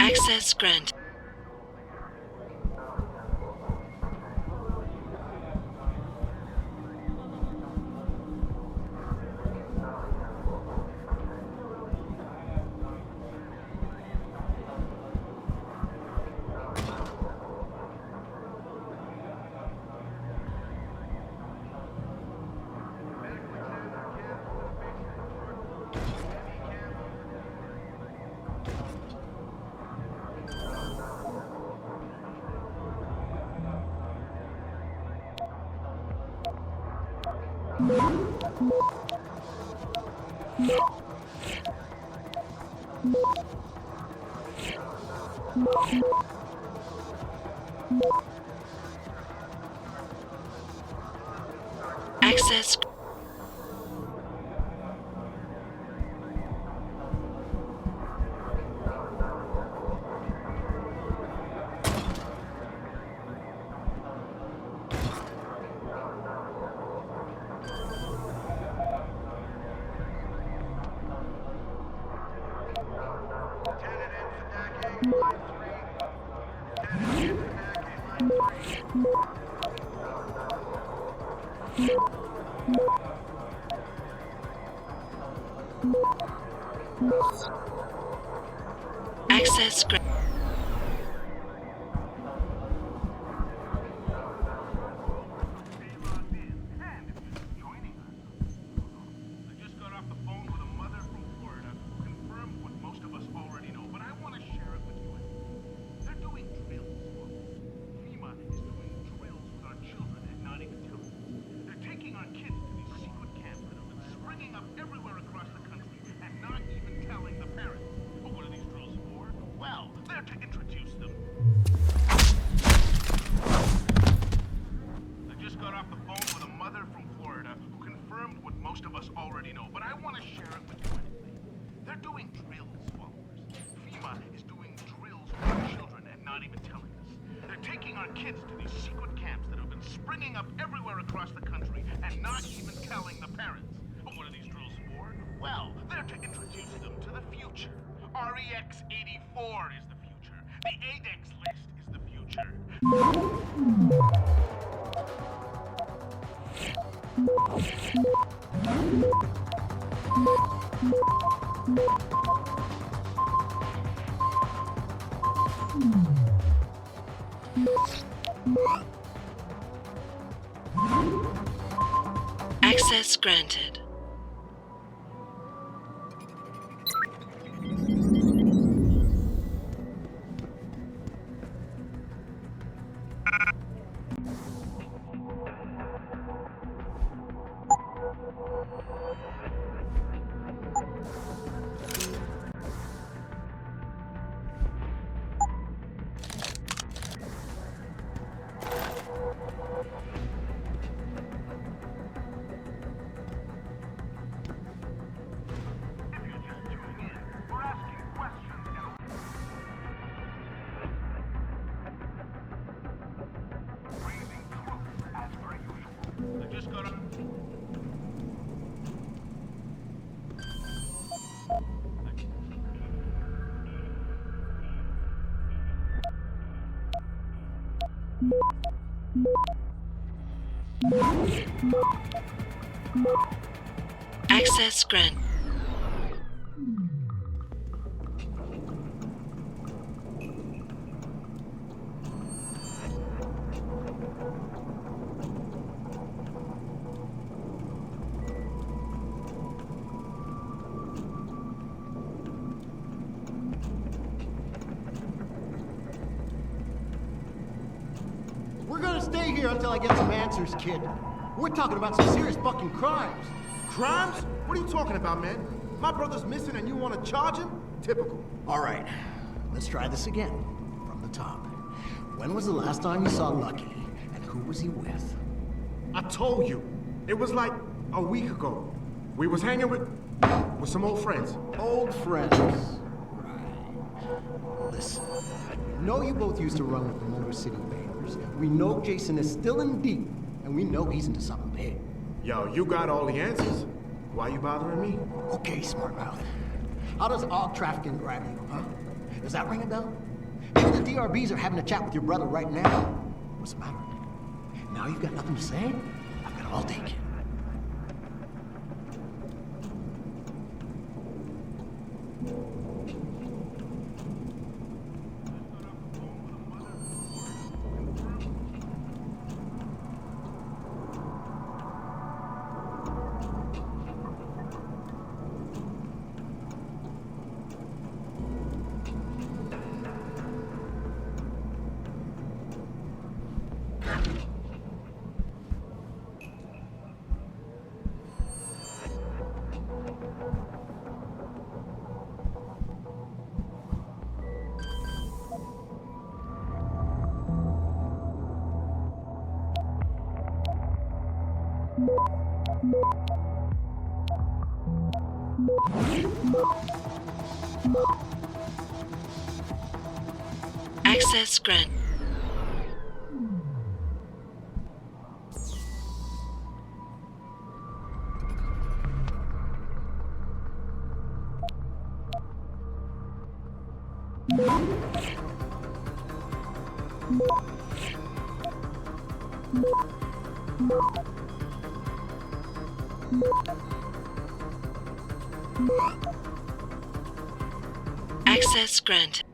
Access granted. Access. Access. Kids to these secret camps that have been springing up everywhere across the country and not even telling the parents. But what are these drills for? Well, they're to introduce them to the future. REX 84 is the future. The ADEX list is the future. Hmm. Access granted. Access granted. Stay here until I get some answers, kid. We're talking about some serious fucking crimes. Crimes? What are you talking about, man? My brother's missing and you want to charge him? Typical. All right, let's try this again. From the top. When was the last time you saw Lucky, and who was he with? I told you. It was like a week ago. We was hanging with... With some old friends. Old friends. Right. Listen, I know you both used to run with the Motor City We know Jason is still in deep, and we know he's into something big. Yo, you got all the answers. Why you bothering me? Okay, smart mouth. How does arc trafficking grab you, huh? Does that ring a bell? Maybe the DRBs are having a chat with your brother right now. What's the matter? Now you've got nothing to say? I've got all day, Access grant. Access granted.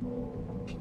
Thank